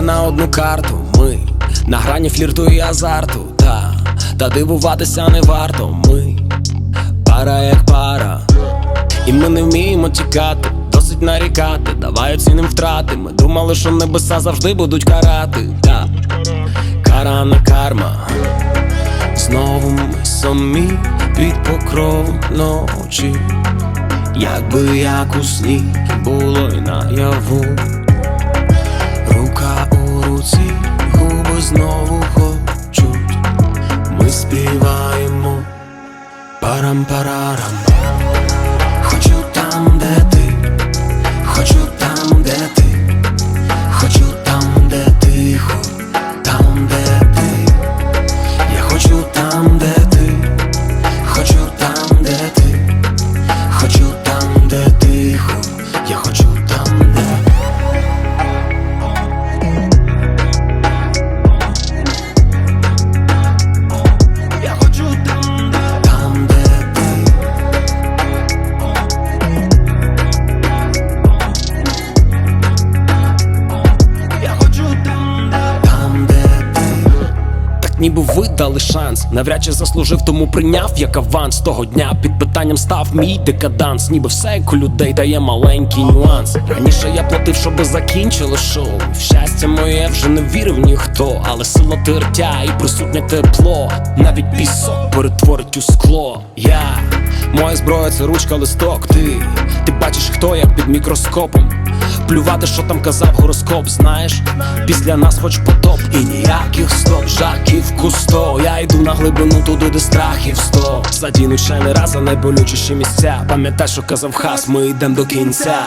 на одну карту. Ми на грані флірту і азарту. Та, та дивуватися не варто. Ми пара як пара. І ми не вміємо тікати, досить нарікати, давай оціним втрати. Ми думали, що небеса завжди будуть карати. Та кара не карма. Знову ми самі під покровом ночі. Якби як у сні було й наяву. Рука у руці, губи знову хочуть. Ми співаємо парам-парарам. Ніби ви дали шанс, навряд чи заслужив, тому прийняв як аванс того дня. Під питанням став мій декаданс, ніби все як у людей дає маленький нюанс. Раніше я платив, щоби закінчило шоу. В щастя моє вже не вірив ніхто, але сила тертя і присутнє тепло. Навіть пісок перетворить у скло. Я, моя зброя це ручка листок. Ти, ти бачиш, хто як під мікроскопом. Плювати, що там казав гороскоп, знаєш, після нас хоч потоп І ніяких стоп, жаків кусто Я йду на глибину туди, де страхів сто. Задіну ще не раз, за найболючіші місця. Пам'ятай, що казав хас, ми йдем до кінця